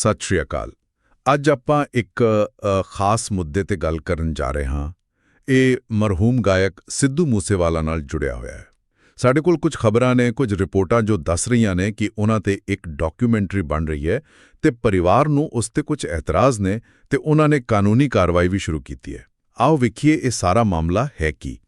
ਸਤਿ ਸ਼੍ਰੀ ਅਕਾਲ। ਅੱਜ ਆਪਾਂ ਇੱਕ ਖਾਸ ਮੁੱਦੇ ਤੇ ਗੱਲ ਕਰਨ ਜਾ ਰਹੇ ਹਾਂ। ਇਹ ਮਰਹੂਮ ਗਾਇਕ ਸਿੱਧੂ ਮੂਸੇਵਾਲਾ ਨਾਲ ਜੁੜਿਆ ਹੋਇਆ ਹੈ। ਸਾਡੇ ਕੋਲ ਕੁਝ ਖਬਰਾਂ ਨੇ, ਕੁਝ ਰਿਪੋਰਟਾਂ ਜੋ ਦੱਸ ਰਹੀਆਂ ਨੇ ਕਿ ਉਹਨਾਂ ਤੇ ਇੱਕ ਡਾਕੂਮੈਂਟਰੀ ਬਣ ਰਹੀ ਹੈ ਤੇ ਪਰਿਵਾਰ ਨੂੰ ਉਸ ਤੇ ਕੁਝ ਇਤਰਾਜ਼ ਨੇ ਤੇ ਉਹਨਾਂ ਨੇ ਕਾਨੂੰਨੀ ਕਾਰਵਾਈ ਵੀ ਸ਼ੁਰੂ ਕੀਤੀ ਹੈ। ਆਓ ਵੇਖੀਏ ਇਹ ਸਾਰਾ ਮਾਮਲਾ ਹੈ ਕੀ।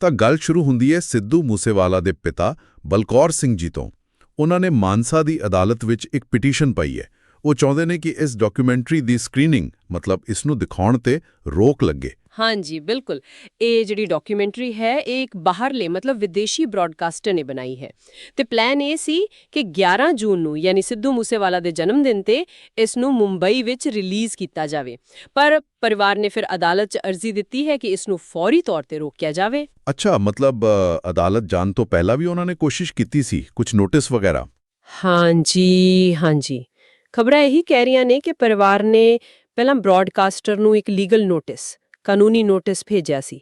ਤਾਂ ਗੱਲ ਸ਼ੁਰੂ ਹੁੰਦੀ ਹੈ ਸਿੱਧੂ ਮੂਸੇਵਾਲਾ ਦੇ ਪਿਤਾ ਬਲਕੌਰ ਸਿੰਘ ਜੀ ਤੋਂ। ਉਹਨਾਂ ਨੇ ਮਾਨਸਾ ਦੀ ਅਦਾਲਤ ਵਿੱਚ ਇੱਕ ਪਟੀਸ਼ਨ ਪਾਈ ਹੈ ਉਹ ਚਾਹੁੰਦੇ ਨੇ ਕਿ ਇਸ ਡਾਕੂਮੈਂਟਰੀ ਦੀ ਸਕਰੀਨਿੰਗ ਮਤਲਬ ਇਸ ਨੂੰ ਦਿਖਾਉਣ ਤੇ ਰੋਕ ਲੱਗੇ। ਹਾਂਜੀ ਬਿਲਕੁਲ। ਇਹ ਜਿਹੜੀ ਡਾਕੂਮੈਂਟਰੀ ਹੈ ਇਹ ਇੱਕ ਬਾਹਰਲੇ ਮਤਲਬ ਵਿਦੇਸ਼ੀ ਬ੍ਰਾਡਕਾਸਟਰ ਨੇ ਬਣਾਈ ਹੈ। ਤੇ ਪਲਾਨ ਇਹ ਸੀ ਕਿ 11 ਜੂਨ ਨੂੰ ਯਾਨੀ ਸਿੱਧੂ ਮੂਸੇਵਾਲਾ ਦੇ ਜਨਮ ਦਿਨ ਤੇ ਇਸ ਨੂੰ ਮੁੰਬਈ ਵਿੱਚ ਰਿਲੀਜ਼ ਕੀਤਾ ਜਾਵੇ। ਪਰ ਪਰਿਵਾਰ ਨੇ ਫਿਰ ਅਦਾਲਤ 'ਚ ਅਰਜ਼ੀ ਦਿੱਤੀ ਹੈ ਕਿ ਇਸ ਨੂੰ ਫੌਰੀ ਤੌਰ ਤੇ ਰੋਕਿਆ ਜਾਵੇ। ਅੱਛਾ ਮਤਲਬ ਅਦਾਲਤ ਜਾਣ ਤੋਂ ਪਹਿਲਾਂ ਵੀ ਉਹਨਾਂ ਨੇ ਕੋਸ਼ਿਸ਼ ਕੀਤੀ ਸੀ ਕੁਝ ਨੋਟਿਸ ਵਗੈਰਾ? ਹਾਂਜੀ ਹਾਂਜੀ। ਖਬਰਾਂ ਇਹੀ ਕਹਿ ਰਹੀਆਂ ਨੇ ਕਿ ਪਰਿਵਾਰ ਨੇ ਪਹਿਲਾਂ ਬ੍ਰਾਡਕਾਸਟਰ ਨੂੰ ਇੱਕ ਲੀਗਲ ਨੋਟਿਸ ਕਾਨੂੰਨੀ ਨੋਟਿਸ ਭੇਜਿਆ ਸੀ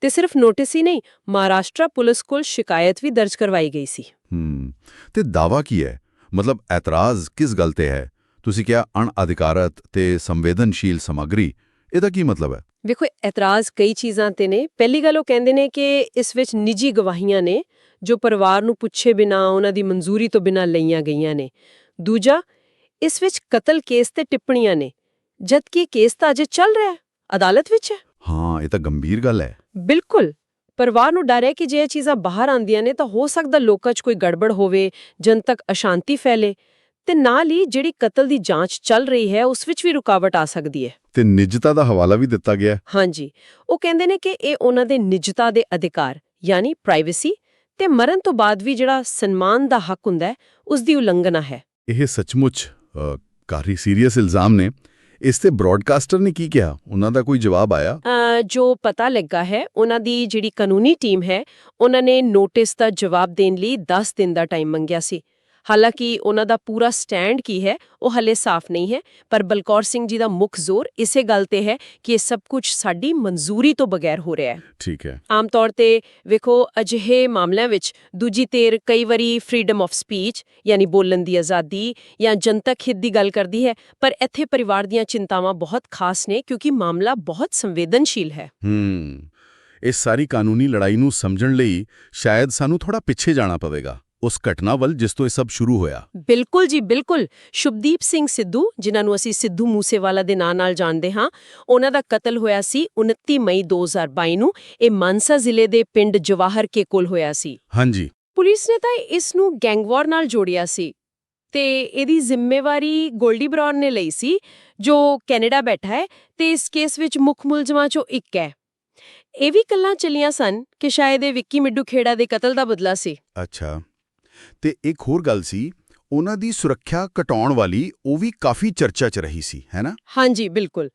ਤੇ ਸਿਰਫ ਨੋਟਿਸ ਹੀ ਨਹੀਂ ਮਹਾਰਾਸ਼ਟਰ ਪੁਲਿਸ ਕੋਲ ਸ਼ਿਕਾਇਤ ਵੀ ਦਰਜ ਕਰਵਾਈ ਗਈ ਸੀ। ਹੂੰ ਤੇ ਦਾਵਾ ਕੀ ਹੈ? ਮਤਲਬ ਐਤਰਾਜ਼ ਕਿਸ ਗੱਲ ਤੇ ਹੈ? ਤੁਸੀਂ ਕਿਹਾ ਅਣਅਧਿਕਾਰਤ ਤੇ ਸੰਵੇਦਨਸ਼ੀਲ ਸਮੱਗਰੀ ਇਹਦਾ ਕੀ ਮਤਲਬ ਹੈ? ਵੇਖੋ ਇਤਰਾਜ਼ ਕਈ ਚੀਜ਼ਾਂ ਤੇ ਨੇ। ਪਹਿਲੀ ਗੱਲ ਉਹ ਕਹਿੰਦੇ ਨੇ ਕਿ ਇਸ ਵਿੱਚ ਨਿੱਜੀ ਗਵਾਹੀਆਂ ਨੇ ਜੋ ਪਰਿਵਾਰ ਨੂੰ ਪੁੱਛੇ ਬਿਨਾ ਉਹਨਾਂ ਦੀ ਮਨਜ਼ੂਰੀ ਤੋਂ ਬਿਨਾ ਲਈਆਂ ਗਈਆਂ ਨੇ। ਦੂਜਾ ਇਸ ਵਿੱਚ ਕਤਲ ਕੇਸ ਤੇ ਟਿੱਪਣੀਆਂ ਨੇ ਜਦਕਿ ਇਹ ਕੇਸ ਤਾਂ ਅਜੇ ਚੱਲ ਰਿਹਾ ਹੈ ਅਦਾਲਤ ਵਿੱਚ ਹੈ। ਹਾਂ ਇਹ ਤਾਂ ਗੰਭੀਰ ਗੱਲ ਹੈ। ਬਿਲਕੁਲ ਪਰਿਵਾਰ ਨੂੰ ਡਰ ਹੈ ਕਿ ਜੇ ਇਹ ਚੀਜ਼ਾਂ ਬਾਹਰ ਆਉਂਦੀਆਂ ਨੇ ਤਾਂ ਹੋ ਸਕਦਾ ਲੋਕਾਂ 'ਚ ਕੋਈ ਗੜਬੜ ਹੋਵੇ ਜਨਤਕ ਅਸ਼ਾਂਤੀ ਫੈਲੇ ਤੇ ਨਾਲ ਹੀ ਜਿਹੜੀ ਕਤਲ ਦੀ ਜਾਂਚ ਚੱਲ ਰਹੀ ਹੈ ਉਸ ਵਿੱਚ ਵੀ ਰੁਕਾਵਟ ਆ ਸਕਦੀ ਹੈ। ਤੇ ਨਿੱਜਤਾ ਦਾ ਹਵਾਲਾ ਵੀ ਦਿੱਤਾ ਗਿਆ। ਹਾਂਜੀ ਉਹ ਕਹਿੰਦੇ ਨੇ ਕਿ ਇਹ ਉਹਨਾਂ ਦੇ ਨਿੱਜਤਾ ਦੇ ਅਧਿਕਾਰ ਯਾਨੀ ਪ੍ਰਾਈਵੇਸੀ ਤੇ ਮਰਨ ਤੋਂ ਬਾਅਦ ਵੀ ਜਿਹੜਾ ਸਨਮਾਨ ਦਾ ਹੱਕ ਹੁੰਦਾ ਹੈ ਉਸ ਦੀ ਉਲੰਘਣਾ ਹੈ। ਇਹ ਸੱਚਮੁੱਚ ਕਾਫੀ ਸੀਰੀਅਸ ਇਲਜ਼ਾਮ ਨੇ। ਇਸ ਤੇ ਬ੍ਰਾਡਕਾਸਟਰ ਨੇ ਕੀ ਕਿਹਾ? ਉਹਨਾਂ ਦਾ ਕੋਈ ਜਵਾਬ ਆਇਆ? ਜੋ ਪਤਾ ਲੱਗਾ ਹੈ, ਉਹਨਾਂ ਦੀ ਜਿਹੜੀ ਕਾਨੂੰਨੀ ਟੀਮ ਹੈ, ਉਹਨਾਂ ਨੇ ਨੋਟਿਸ ਦਾ ਜਵਾਬ ਦੇਣ ਲਈ 10 ਦਿਨ ਦਾ ਟਾਈਮ ਮੰਗਿਆ ਸੀ। ਹਾਲਾਂਕਿ ਉਹਨਾਂ ਦਾ ਪੂਰਾ ਸਟੈਂਡ ਕੀ ਹੈ ਉਹ ਹਲੇ ਸਾਫ਼ ਨਹੀਂ ਹੈ ਪਰ ਬਲਕੌਰ ਸਿੰਘ ਜੀ ਦਾ ਮੁੱਖ ਜ਼ੋਰ ਇਸੇ ਗੱਲ ਤੇ ਹੈ ਕਿ ਇਹ ਸਭ ਕੁਝ ਸਾਡੀ ਮਨਜ਼ੂਰੀ ਤੋਂ ਬਗੈਰ ਹੋ ਰਿਹਾ ਹੈ। ਠੀਕ ਹੈ। ਆਮ ਤੌਰ ਤੇ ਵੇਖੋ ਅਜਿਹੇ ਮਾਮਲਿਆਂ ਵਿੱਚ ਦੂਜੀ ਧਿਰ ਕਈ ਵਾਰੀ ਫਰੀडम ਆਫ ਸਪੀਚ ਯਾਨੀ ਬੋਲਣ ਦੀ ਆਜ਼ਾਦੀ ਜਾਂ ਜਨਤਕ ਹਿੱਤ ਦੀ ਗੱਲ ਕਰਦੀ ਹੈ ਪਰ ਇੱਥੇ ਪਰਿਵਾਰ ਦੀਆਂ ਚਿੰਤਾਵਾਂ ਬਹੁਤ ਖਾਸ ਨੇ ਕਿਉਂਕਿ ਮਾਮਲਾ ਬਹੁਤ ਸੰਵੇਦਨਸ਼ੀਲ ਹੈ। ਹੂੰ ਇਸ ਸਾਰੀ ਕਾਨੂੰਨੀ ਲੜਾਈ ਨੂੰ ਸਮਝਣ ਲਈ ਸ਼ਾਇਦ ਸਾਨੂੰ ਥੋੜਾ ਪਿੱਛੇ ਜਾਣਾ ਪਵੇਗਾ। ਉਸ ਘਟਨਾ ਵੱਲ ਜਿਸ ਤੋਂ ਇਹ ਸਭ ਸ਼ੁਰੂ ਹੋਇਆ। ਬਿਲਕੁਲ ਜੀ ਬਿਲਕੁਲ। ਸ਼ੁਭਦੀਪ ਸਿੰਘ ਸਿੱਧੂ ਜਿਨ੍ਹਾਂ ਨੂੰ ਅਸੀਂ ਸਿੱਧੂ ਮੂਸੇਵਾਲਾ ਦੇ ਨਾਂ ਨਾਲ ਜਾਣਦੇ ਹਾਂ ਉਹਨਾਂ ਦਾ ਕਤਲ ਹੋਇਆ ਸੀ 29 ਮਈ 2022 ਨੂੰ। ਇਹ ਮਾਨਸਾ ਜ਼ਿਲ੍ਹੇ ਦੇ ਪਿੰਡ ਜਵਾਹਰ ਕੇ ਕੋਲ ਹੋਇਆ ਸੀ। ਹਾਂਜੀ। ਪੁਲਿਸ ਨੇ ਤਾਂ ਇਸ ਨੂੰ ਗੈਂਗਵਾਰ ਨਾਲ ਜੋੜਿਆ ਸੀ ਤੇ ਇਹਦੀ ਜ਼ਿੰਮੇਵਾਰੀ ਗੋਲਡੀ ਬਰਾਉਨ ਨੇ ਲਈ ਸੀ ਜੋ ਕੈਨੇਡਾ ਬੈਠਾ ਹੈ ਤੇ ਇਸ ਕੇਸ ਵਿੱਚ ਮੁੱਖ ਮੁਲਜ਼ਮਾਂ ਚੋਂ ਇੱਕ ਹੈ। ਇਹ ਵੀ ਕੱਲਾਂ ਚੱਲੀਆਂ ਸਨ ਕਿ ਸ਼ਾਇਦ ਇਹ ਵਿੱਕੀ ਮਿੱਡੂ ਖੇੜਾ ਦੇ ਕਤਲ ਦਾ ਬਦਲਾ ਸੀ। ਅੱਛਾ। ਤੇ ਇੱਕ ਹੋਰ ਗੱਲ ਸੀ ਉਹਨਾਂ ਦੀ ਸੁਰੱਖਿਆ ਘਟਾਉਣ ਵਾਲੀ ਉਹ ਵੀ ਕਾਫੀ ਚਰਚਾ 'ਚ ਰਹੀ ਸੀ ਹੈਨਾ ਹਾਂਜੀ ਬਿਲਕੁਲ।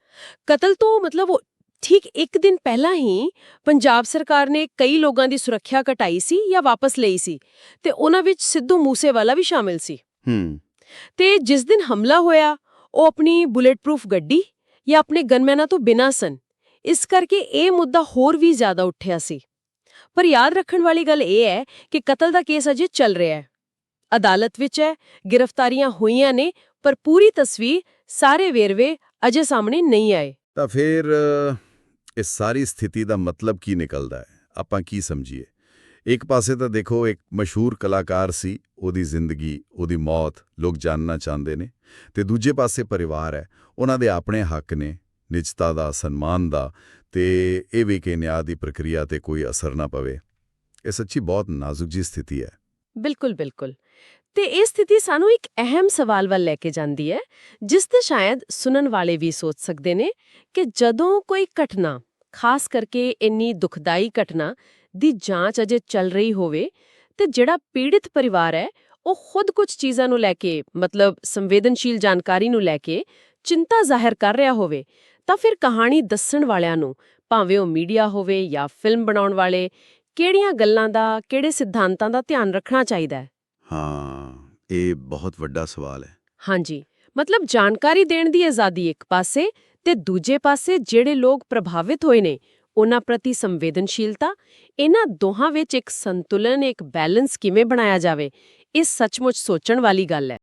ਕਤਲ ਤੋਂ ਮਤਲਬ ਉਹ ਠੀਕ ਇੱਕ ਦਿਨ ਪਹਿਲਾਂ ਹੀ ਪੰਜਾਬ ਸਰਕਾਰ ਨੇ ਕਈ ਲੋਕਾਂ ਦੀ ਸੁਰੱਖਿਆ ਘਟਾਈ ਸੀ ਜਾਂ ਵਾਪਸ ਲਈ ਸੀ ਤੇ ਉਹਨਾਂ ਵਿੱਚ ਸਿੱਧੂ ਮੂਸੇਵਾਲਾ ਵੀ ਸ਼ਾਮਿਲ ਸੀ। ਹੂੰ। ਤੇ ਜਿਸ ਦਿਨ ਹਮਲਾ ਹੋਇਆ ਉਹ ਆਪਣੀ ਬੁਲੇਟ ਪ੍ਰੂਫ ਗੱਡੀ ਜਾਂ ਆਪਣੇ ਗਨਮੈਨਾਂ ਤੋਂ ਬਿਨਾਂ ਸਨ। ਇਸ ਕਰਕੇ ਇਹ ਮੁੱਦਾ ਹੋਰ ਵੀ ਜ਼ਿਆਦਾ ਉੱਠਿਆ ਸੀ। ਪਰ ਯਾਦ ਰੱਖਣ ਵਾਲੀ ਗੱਲ ਇਹ ਹੈ ਕਿ ਕਤਲ ਦਾ ਕੇਸ ਅਜੇ ਚੱਲ ਰਿਹਾ ਹੈ। ਅਦਾਲਤ ਵਿੱਚ ਹੈ, ਗ੍ਰਿਫਤਾਰੀਆਂ ਹੋਈਆਂ ਨੇ, ਪਰ ਪੂਰੀ ਤਸਵੀਰ ਸਾਰੇ ਵੇਰਵੇ ਅਜੇ ਸਾਹਮਣੇ ਨਹੀਂ ਆਏ। ਤਾਂ ਫਿਰ ਇਸ ਸਾਰੀ ਸਥਿਤੀ ਦਾ ਮਤਲਬ ਕੀ ਨਿਕਲਦਾ ਹੈ? ਆਪਾਂ ਕੀ ਸਮਝੀਏ? ਇੱਕ ਪਾਸੇ ਤਾਂ ਦੇਖੋ, ਇੱਕ ਮਸ਼ਹੂਰ ਕਲਾਕਾਰ ਸੀ, ਉਹਦੀ ਜ਼ਿੰਦਗੀ, ਉਹਦੀ ਮੌਤ, ਲੋਕ ਜਾਣਨਾ ਚਾਹੁੰਦੇ ਨੇ ਤੇ ਦੂਜੇ ਪਾਸੇ ਪਰਿਵਾਰ ਹੈ, ਉਹਨਾਂ ਦੇ ਆਪਣੇ ਹੱਕ ਨੇ ਨਿਜਤਾ ਦਾ, ਸਨਮਾਨ ਦਾ ਤੇ ਇਹ ਵੀ ਕਿ ਨਿਆਂ ਦੀ ਪ੍ਰਕਿਰਿਆ ਤੇ ਕੋਈ ਅਸਰ ਨਾ ਪਵੇ। ਇਹ ਸੱਚੀ ਬਹੁਤ ਨਾਜ਼ੁਕ ਜੀ ਸਥਿਤੀ ਹੈ। ਬਿਲਕੁਲ ਬਿਲਕੁਲ। ਤੇ ਇਹ ਸਥਿਤੀ ਸਾਨੂੰ ਇੱਕ ਅਹਿਮ ਸਵਾਲ ਵੱਲ ਲੈ ਕੇ ਜਾਂਦੀ ਹੈ, ਜਿਸ ਤੇ ਸ਼ਾਇਦ ਸੁਣਨ ਵਾਲੇ ਵੀ ਸੋਚ ਸਕਦੇ ਨੇ ਕਿ ਜਦੋਂ ਕੋਈ ਘਟਨਾ, ਖਾਸ ਕਰਕੇ ਇੰਨੀ ਦੁਖਦਾਈ ਘਟਨਾ ਦੀ ਜਾਂਚ ਅਜੇ ਚੱਲ ਰਹੀ ਹੋਵੇ ਤੇ ਜਿਹੜਾ ਪੀੜਿਤ ਪਰਿਵਾਰ ਹੈ, ਉਹ ਖੁਦ ਕੁਝ ਚੀਜ਼ਾਂ ਨੂੰ ਲੈ ਕੇ ਮਤਲਬ ਸੰਵੇਦਨਸ਼ੀਲ ਜਾਣਕਾਰੀ ਨੂੰ ਲੈ ਕੇ ਚਿੰਤਾ ਜ਼ਾਹਿਰ ਕਰ ਰਿਹਾ ਹੋਵੇ ਤਾਂ ਫਿਰ ਕਹਾਣੀ ਦੱਸਣ ਵਾਲਿਆਂ ਨੂੰ ਭਾਵੇਂ ਉਹ ਮੀਡੀਆ ਹੋਵੇ ਜਾਂ ਫਿਲਮ ਬਣਾਉਣ ਵਾਲੇ ਕਿਹੜੀਆਂ ਗੱਲਾਂ ਦਾ ਕਿਹੜੇ ਸਿਧਾਂਤਾਂ ਦਾ ਧਿਆਨ ਰੱਖਣਾ ਚਾਹੀਦਾ ਹੈ? ਹਾਂ ਇਹ ਬਹੁਤ ਵੱਡਾ ਸਵਾਲ ਹੈ। ਹਾਂਜੀ ਮਤਲਬ ਜਾਣਕਾਰੀ ਦੇਣ ਦੀ ਆਜ਼ਾਦੀ ਇੱਕ ਪਾਸੇ ਤੇ ਦੂਜੇ ਪਾਸੇ ਜਿਹੜੇ ਲੋਕ ਪ੍ਰਭਾਵਿਤ ਹੋਏ ਨੇ ਉਹਨਾਂ ਪ੍ਰਤੀ ਸੰਵੇਦਨਸ਼ੀਲਤਾ ਇਹਨਾਂ ਦੋਹਾਂ ਵਿੱਚ ਇੱਕ ਸੰਤੁਲਨ ਇੱਕ ਬੈਲੈਂਸ ਕਿਵੇਂ ਬਣਾਇਆ ਜਾਵੇ ਇਹ ਸੱਚਮੁੱਚ ਸੋਚਣ ਵਾਲੀ ਗੱਲ ਹੈ।